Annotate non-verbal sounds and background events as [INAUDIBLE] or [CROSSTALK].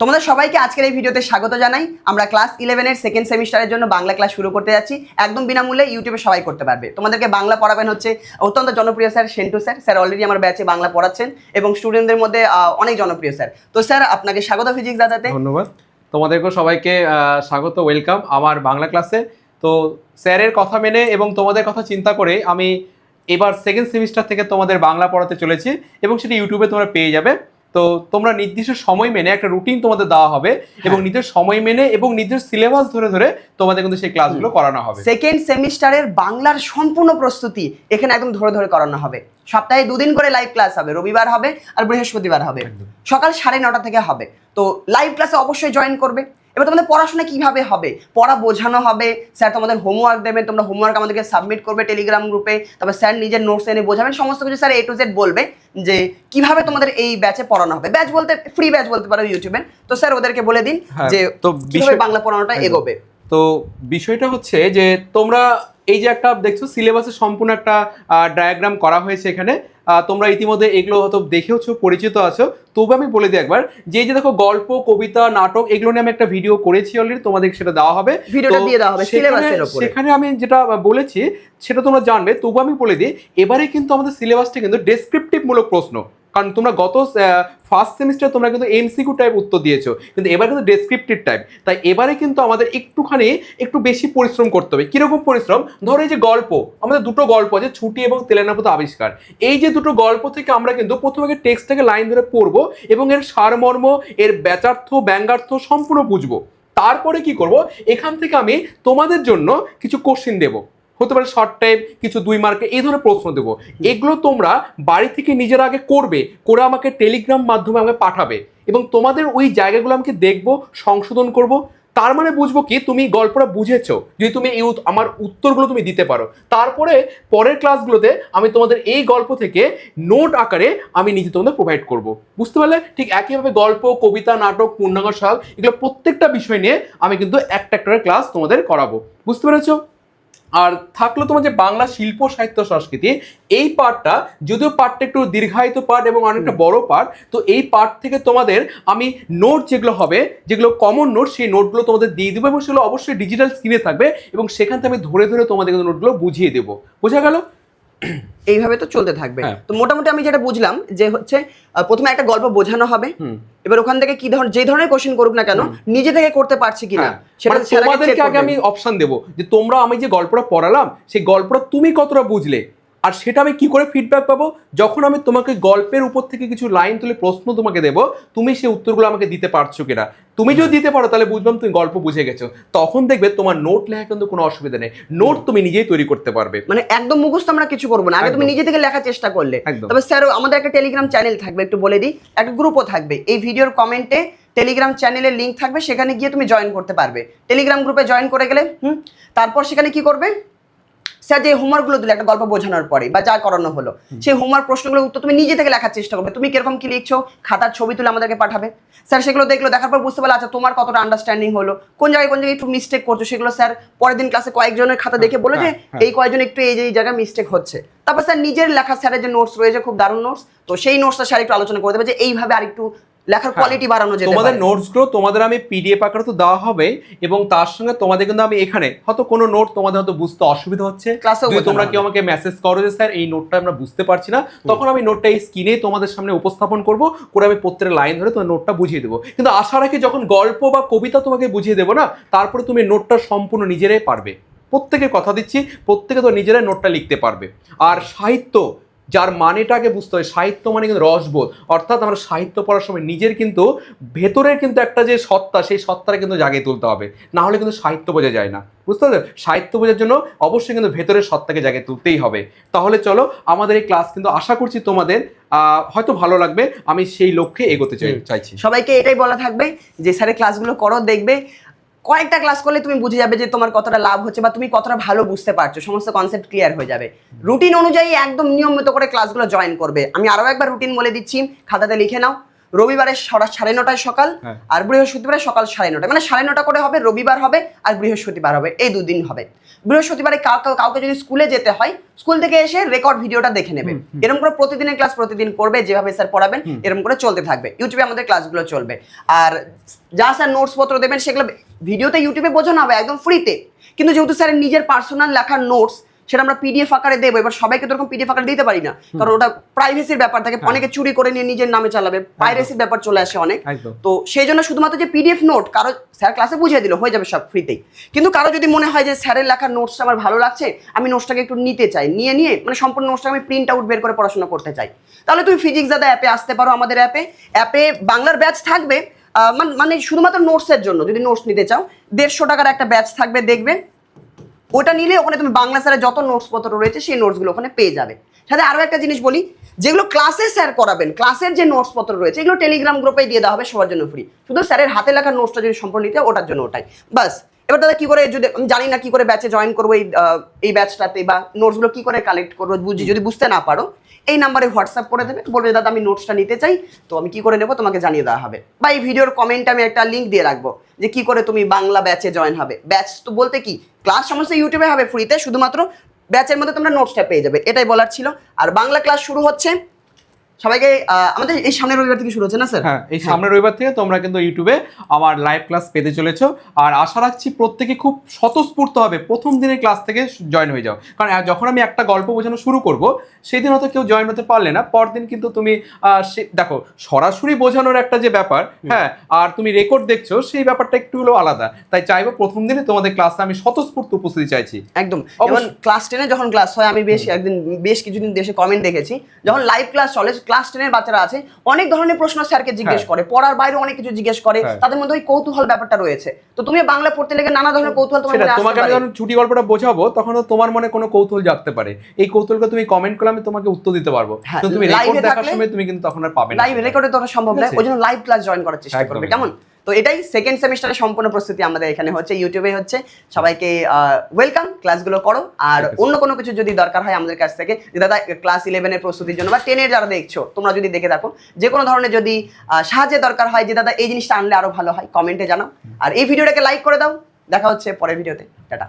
তোমাদের সবাইকে আজকের এই ভিডিওতে স্বাগত জানাই। আমরা ক্লাস ইলেভেনের সেকেন্ড সেমিস্টারের জন্য বাংলা ক্লাস শুরু করতে যাচ্ছি। একদম বিনামূল্যে ইউটিউবে সবাই করতে পারবে। তোমাদেরকে বাংলা পড়াবেন হচ্ছে অত্যন্ত জনপ্রিয় sir Sentu sir. Sir already আমার ব্যাচে বাংলা পড়াচ্ছেন এবং স্টুডেন্টদের মধ্যে অনেক জনপ্রিয় স্যার। তো স্যার, আপনাকে স্বাগত ফিজিক্স দাদাতে। ধন্যবাদ। তোমাদেরকেও সবাইকে স্বাগত ওয়েলকাম আমার বাংলা ক্লাসে তো স্যারের কথা মেনে এবং তোমাদের কথা চিন্তা করে আমি এবার সেকেন্ড সেমিস্টার থেকে তোমাদের বাংলা পড়াতে চলেছি এবং সেটা ইউটিউবে তোমরা পেয়ে যাবে। তো তোমরা নির্দিষ্ট সময় মেনে একটা রুটিন তোমাদের দেওয়া হবে এবং নিজের সময় মেনে এবং নিজের সিলেবাস ধরে ধরে তোমাদের কিন্তু সেই ক্লাসগুলো করানো হবে। সেকেন্ড সেমিস্টারের বাংলার সম্পূর্ণ প্রস্তুতি এখানে একদম ধরে ধরে করানো হবে। সপ্তাহে দুদিন করে লাইভ ক্লাস হবে রবিবার হবে আর বৃহস্পতিবার হবে। সকাল সাড়ে নটা থেকে হবে। তো লাইভ ক্লাসে অবশ্যই জয়েন করবে। এবার তোমাদের পড়াশোনা কীভাবে হবে? পড়া বোঝানো হবে। স্যার তোমাদের হোমওয়ার্ক দেবেন তোমরা হোমওয়ার্ক আমাদেরকে সাবমিট করবে টেলিগ্রাম গ্রুপে তারপর স্যার নিজের নোটস এনে বোঝাবেন সমস্ত কিছু স্যার এ টু জেড বলবে যে কীভাবে তোমাদের এই ব্যাচে পড়ানো হবে। ব্যাচ বলতে ফ্রি ব্যাচ বলতে পারো ইউটিউবে তো স্যার ওদেরকে বলে দিন হ্যাঁ, যে তো কীভাবে বিষয়- বাংলা পড়ানোটা এগোবে। তো বিষয়টা হচ্ছে যে তোমরা এই যে একটা দেখছ সিলেবাসের সম্পূর্ণ একটা ডায়াগ্রাম করা হয়েছে এখানে। আহ, তোমরা ইতিমধ্যে এগুলো হয়তো দেখেওছো পরিচিত আছো। তবু আমি বলে দিই একবার যে যে দেখো গল্প কবিতা নাটক এগুলো নিয়ে আমি একটা ভিডিও করেছি অলরেডি তোমাদের সেটা দেওয়া হবে। ভিডিওটা তো দিয়ে দেওয়া হবে সেখানে- সিলেবাসের উপরে সেখানে আমি যেটা বলেছি সেটা তোমরা জানবে। তবু আমি বলে দিই এবারে কিন্তু আমাদের সিলেবাসটা কিন্তু ডেসক্রিপটিভ মূলক প্রশ্ন। কারণ তোমরা গত ফার্স্ট সেমিস্টার তোমরা কিন্তু এমসিকিউ টাইপ উত্তর দিয়েছ, কিন্তু এবার কিন্তু ডেসক্রিপটিভ টাইপ তাই এবারে কিন্তু আমাদের একটুখানি একটু বেশি পরিশ্রম করতে হবে। কীরকম পরিশ্রম? ধরো এই যে গল্প, আমাদের দুটো গল্প আছে, ছুটি এবং তেলেনাপত আবিষ্কার। এই যে দুটো গল্প থেকে আমরা কিন্তু প্রথমে টেক্সটটাকে লাইন ধরে পড়ব এবং এর সারমর্ম, এর ব্যাচার্থ, ব্যঙ্গার্থ সম্পূর্ণ বুঝব। তারপরে কি করব? এখান থেকে আমি তোমাদের জন্য কিছু কোশ্চিন দেবো। হতে পারে শর্ট টাইম কিছু দুই মার্কে এই ধরনের প্রশ্ন দেবো। এগুলো তোমরা বাড়ি থেকে নিজেরা আগে করবে, করে আমাকে টেলিগ্রাম মাধ্যমে আমাকে পাঠাবে এবং তোমাদের ওই জায়গাগুলো আমাকে দেখব, সংশোধন করব, তার মানে বুঝব কি, তুমি গল্পটা বুঝেছ, যদি তুমি এই আমার উত্তরগুলো তুমি দিতে পারো। তারপরে পরের ক্লাসগুলোতে আমি তোমাদের এই গল্প থেকে নোট আকারে আমি নিজে তোমাদের প্রোভাইড করব। বুঝতে পারলে? ঠিক একইভাবে গল্প, কবিতা, নাটক, পূর্ণাঙ্গ সাল, এগুলো প্রত্যেকটা বিষয় নিয়ে আমি কিন্তু একটা একটা ক্লাস তোমাদের করাবো। বুঝতে পেরেছ? আর থাকল তোমার যে বাংলা শিল্প সাহিত্য সংস্কৃতি এই পার্টটা যদিও পার্টটা একটু দীর্ঘায়িত পার্ট এবং অনেকটা বড় পার্ট তো এই পার্ট থেকে তোমাদের আমি নোট যেগুলো হবে যেগুলো কমন নোট সেই নোটগুলো তোমাদের দিয়ে দেবো এবং সেগুলো অবশ্যই ডিজিটাল স্ক্রিনে থাকবে এবং সেখান থেকে আমি ধরে ধরে তোমাদের নোটগুলো বুঝিয়ে দেবো। বোঝা গেল? [CLEARS THROAT] এইভাবে তো চলতে থাকবে। হ্যাঁ। তো মোটামুটি আমি যেটা বুঝলাম যে হচ্ছে প্রথমে একটা গল্প বোঝানো হবে। এবার ওখান থেকে কি ধরনের যে ধরনের কোশ্চেন করুক না কেন নিজে থেকে করতে পারছি কিনা হ্যাঁ, সেটা মানে তোমাদেরকে আগে আমি অপশন দেবো যে তোমরা আমি যে গল্পটা পড়ালাম সেই গল্পটা তুমি কতটা বুঝলে? আর সেটা আমি কি করে ফিডব্যাক পাবো? যখন আমি তোমাকে গল্পের উপর থেকে কিছু লাইন তুলে প্রশ্ন তোমাকে দেবো তুমি সেই উত্তরগুলো আমাকে দিতে পারছ কিনা? তুমি যদি দিতে পারো তাহলে বুঝলাম তুমি গল্প বুঝে গেছো। তখন দেখবে তোমার নোট লেখা কিন্তু কোনো অসুবিধা নেই। নোট তুমি নিজেই তৈরি করতে পারবে। মানে একদম মুখস্থ আমরা কিছু করব না। আগে তুমি নিজে থেকে লেখার চেষ্টা করলে। তবে স্যার আমাদের একটা টেলিগ্রাম চ্যানেল থাকবে একটু বলে দিই। একটা গ্রুপও থাকবে। এই ভিডিওর কমেন্টে টেলিগ্রাম চ্যানেলের লিঙ্ক থাকবে। সেখানে গিয়ে তুমি জয়েন করতে পারবে। টেলিগ্রাম গ্রুপে জয়েন করে গেলে হুম? তারপর সেখানে কি করবে? স্যার যে হোমওয়ার্কগুলো দিলে একটা গল্প বোঝানোর পরে বা যা করানো হলো সেই হোমওয়ার্ক প্রশ্নগুলো উত্তর তুমি নিজে থেকে লেখার চেষ্টা করবে। তুমি কীরকম কি লিখছো খাতার ছবি তুলে আমাদেরকে পাঠাবে। স্যার সেগুলো দেখল দেখার পর বুঝতে পারল আচ্ছা তোমার কতটা আন্ডারস্ট্যান্ডিং হলো কোন জায়গায় কোন জায়গায় একটু মিস্টেক করছ সেগুলো স্যার পরের দিন ক্লাসে কয়েকজনের খাতা দেখে বলে যে হ্যাঁ, হ্যাঁ। এই কয়েকজন একটু এই যে এই জায়গায় মিস্টেক হচ্ছে। তারপর স্যার নিজের লেখা স্যারের যে নোটস রয়েছে খুব দারুণ নোটস তো সেই নোটসটা স্যার একটু আলোচনা করে দেবে যে এইভাবে আরেকটু লেখার হ্যাঁ। কোয়ালিটি বাড়ানো যেতে তোমাদের নোটসগুলো তোমাদের আমি পিডিএফ আকারে তো দেওয়া হবে এবং তার সঙ্গে তোমাদের কিন্তু আমি এখানে হয়তো কোনো নোট তোমাদের হয়তো বুঝতে অসুবিধা হচ্ছে। তোমরা। কেউ আমাকে মেসেজ করো যে স্যার এই নোটটা আমরা বুঝতে পারছি না। তখন আমি নোটটা এই স্ক্রিনে তোমাদের সামনে উপস্থাপন করব। করে আমি প্রত্যেকটা লাইন ধরে তোমার নোটটা বুঝিয়ে দেবো। কিন্তু আশা রাখি যখন গল্প বা কবিতা তোমাকে বুঝিয়ে দেবো না তারপরে তুমি নোটটা সম্পূর্ণ নিজেরাই পারবে। প্রত্যেকের কথা দিচ্ছি প্রত্যেকে তো নিজেরাই নোটটা লিখতে পারবে। আর সাহিত্য যার মানেটাকে বুঝতে হয় সাহিত্য মানে কিন্তু রসবোধ। অর্থাৎ আমরা সাহিত্য পড়ার সময় নিজের কিন্তু ভেতরের কিন্তু একটা যে সত্তা সেই সত্তাটা কিন্তু জাগিয়ে তুলতে হবে। না হলে কিন্তু সাহিত্য বোঝা যায় না। বুঝতে পারছ সাহিত্য বোঝার জন্য অবশ্যই কিন্তু ভেতরের সত্তাকে জাগিয়ে তুলতেই হবে। তাহলে চলো আমাদের এই ক্লাস কিন্তু আশা করছি তোমাদের হয়তো ভালো লাগবে। আমি সেই লক্ষ্যে এগোতে চাই চাইছি। সবাইকে এটাই বলা থাকবে যে স্যারের ক্লাসগুলো করো দেখবে। কয়েকটা ক্লাস করলে তুমি বুঝে যাবে যে তোমার কতটা লাভ হচ্ছে বা তুমি কতটা ভালো বুঝতে পারছ। সমস্ত কনসেপ্ট ক্লিয়ার হয়ে যাবে। রুটিন অনুযায়ী একদম নিয়মিত করে ক্লাসগুলো জয়েন করবে। আমি আরও একবার রুটিন বলে দিচ্ছি। খাতাতে লিখে নাও। রবিবারে সাড়ে নটায় সকাল হ্যাঁ। আর বৃহস্পতিবারে সকাল সাড়ে নটায় মানে সাড়ে নটা করে হবে রবিবার হবে আর বৃহস্পতিবার হবে। এই দুদিন হবে। বৃহস্পতিবারে কাউকে কাউকে যদি স্কুলে যেতে হয় স্কুল থেকে এসে রেকর্ড ভিডিওটা দেখে নেবে। এরকম করে প্রতিদিনের ক্লাস প্রতিদিন করবে যেভাবে স্যার পড়াবেন এরকম করে চলতে থাকবে। ইউটিউবে আমাদের ক্লাসগুলো চলবে। আর যা স্যার নোটস পত্র দেবেন সেগুলো ভিডিওতে ইউটিউবে বোঝানো হবে একদম ফ্রিতে কিন্তু যেহেতু স্যারের নিজের পার্সোনাল লেখার নোটস সেটা আমরা পিডিএফ আকারে দেবো। এবার সবাইকে তো এরকম পিডিএফ আকারে দিতে পারি না। কারণ ওটা প্রাইভেসির ব্যাপার থাকে। অনেকে চুরি করে নিয়ে নিজের নামে চালাবে। পাইরেসির ব্যাপার চলে আসে অনেক। তো সেই জন্য শুধুমাত্র যে পিডিএফ নোট কারও স্যার ক্লাসে বুঝিয়ে দিল হয়ে যাবে সব ফ্রিতেই কিন্তু কারও যদি মনে হয় যে স্যারের লেখার নোটসটা আমার ভালো লাগছে আমি নোটসটাকে একটু নিতে চাই। নিয়ে নিয়ে মানে সম্পূর্ণ নোটসটা আমি প্রিন্ট আউট বের করে পড়াশোনা করতে চাই। তাহলে তুমি ফিজিক্স দাদা অ্যাপে আসতে পারো আমাদের অ্যাপে অ্যাপে বাংলার ব্যাচ থাকবে মানে শুধুমাত্র নোটসের জন্য। যদি নোটস নিতে চাও দেড়শো টাকার একটা ব্যাচ থাকবে দেখবে। ওটা নিলে ওখানে তুমি বাংলা স্যারের যত নোটস পত্র রয়েছে সেই নোটসগুলো ওখানে পেয়ে যাবে। সাথে আরও একটা জিনিস বলি, যেগুলো ক্লাসে স্যার করাবেন ক্লাসের যে নোটস পত্র রয়েছে, এগুলো টেলিগ্রাম গ্রুপে দিয়ে দেওয়া হবে, সবার জন্য ফ্রি শুধু স্যারের হাতে লেখা নোটসটা যদি সম্পূর্ণ নিতে ওটার জন্য ওটাই। বাস এবার দাদা কি করে, যদি আমি জানি না কি করে ব্যাচে জয়েন করব এই এই ব্যাচটাতে বা নোটসগুলো কি করে কালেক্ট করব, বুঝি, যদি বুঝতে না পারো, এই নাম্বারে হোয়াটসঅ্যাপ করে দেবে বলবে, দাদা, আমি নোটসটা নিতে চাই, তো আমি কি করে নেব, তোমাকে জানিয়ে দেওয়া হবে। বা এই ভিডিওর কমেন্টে আমি একটা লিঙ্ক দিয়ে রাখব, যে কি করে তুমি বাংলা ব্যাচে জয়েন হবে। ব্যাচ তো বলতে কি ক্লাস সমস্ত ইউটিউবে হবে ফ্রিতে শুধুমাত্র ব্যাচের মধ্যে তোমরা নোটসটা পেয়ে যাবে এটাই বলার ছিল। আর বাংলা ক্লাস শুরু হচ্ছে সবাইকে আমাদের এই সামনের রবিবার থেকে শুরু হচ্ছে না স্যার? হ্যাঁ এই সামনের রবিবার থেকে তোমরা কিন্তু ইউটিউবে আমার লাইভ ক্লাস পেতে চলেছো। আর আশা রাখছি প্রত্যেকে খুব স্বতঃস্ফূর্ত হবে। প্রথম দিনের ক্লাস থেকে জয়েন হয়ে যাও। কারণ যখন আমি একটা গল্প বোঝানো শুরু করব সেদিন হয়তো কেউ জয়েন হতে পারলে না। পরদিন কিন্তু তুমি দেখো সরাসরি বোঝানোর একটা যে ব্যাপার হ্যাঁ আর তুমি রেকর্ড দেখছ সেই ব্যাপারটা একটু হলেও আলাদা। তাই চাইব প্রথম দিনে তোমাদের ক্লাসে আমি স্বতঃস্ফূর্ত উপস্থিতি চাইছি। একদম। যেমন ক্লাস টেনে যখন ক্লাস হয় আমি বেশ একদিন বেশ কিছুদিন দেশে কমেন্ট দেখেছি। যখন লাইভ ক্লাস চলে ক্লাস টেনের বাচ্চারা আছে অনেক ধরনের প্রশ্ন স্যারকে জিজ্ঞেস হ্যাঁ। করে পড়ার বাইরে অনেক কিছু জিজ্ঞেস করে হ্যাঁ। তাদের মধ্যে ওই কৌতূহল ব্যাপারটা রয়েছে। তো তুমি বাংলা পড়তে লেগে নানা ধরনের কৌতূহল তোমার মনে তোমাকে আমি যখন ছুটি গল্পটা বোঝাবো তখন তোমার মনে কোনো কৌতূহল জাগতে পারে। এই কৌতূহলকে তুমি কমেন্ট করলে আমি তোমাকে উত্তর দিতে পারব। হ্যাঁ, তুমি রেকর্ড দেখার সময় তুমি কিন্তু তখন আর পাবে না লাইভ। রেকর্ডে তো সম্ভব না ওই জন্য লাইভ ক্লাস জয়েন করার চেষ্টা করবে কেমন? তো এটাই সেকেন্ড সেমিস্টারের সম্পূর্ণ প্রস্তুতি আমাদের এখানে হচ্ছে ইউটিউবে হচ্ছে। সবাইকে ওয়েলকাম ক্লাসগুলো করো। আর অন্য কোনো কিছু যদি দরকার হয় আমাদের কাছ থেকে যে দাদা ক্লাস ইলেভেনের প্রস্তুতির জন্য বা টেনের যারা দেখছ তোমরা যদি দেখে থাকো যে কোনো ধরনের যদি সাহায্যের দরকার হয় যে দাদা এই জিনিসটা আনলে আরও ভালো হয় কমেন্টে জানাও। আর এই ভিডিওটাকে লাইক করে দাও। দেখা হচ্ছে পরের ভিডিওতে। টাটা।